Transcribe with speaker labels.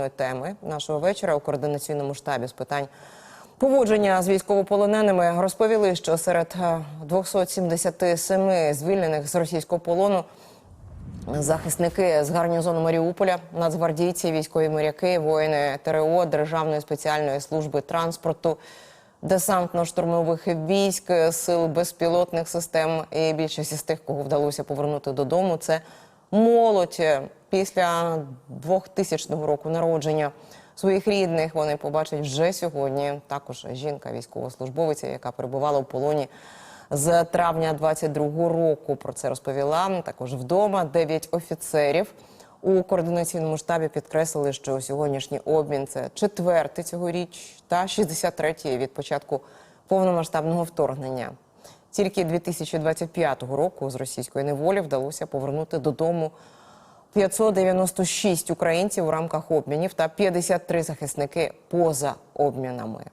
Speaker 1: головної теми нашого вечора у координаційному штабі з питань поводження з військовополоненими розповіли, що серед е, 277 звільнених з російського полону захисники з гарнізону Маріуполя, нацгвардійці, військові моряки, воїни ТРО, Державної спеціальної служби транспорту, десантно-штурмових військ, сил безпілотних систем. І більшість із тих, кого вдалося повернути додому, це молодь після 2000 року народження. Своїх рідних вони побачать вже сьогодні. Також жінка, військовослужбовиця, яка перебувала в полоні з травня 22-го року. Про це розповіла також вдома. Дев'ять офіцерів у координаційному штабі підкреслили, що сьогоднішній обмін це четвертий цьогоріч та 63-й від початку повномасштабного вторгнення. Тільки 2025 року з російської неволі вдалося повернути додому 596 українців у рамках обмінів та 53 захисники поза обмінами.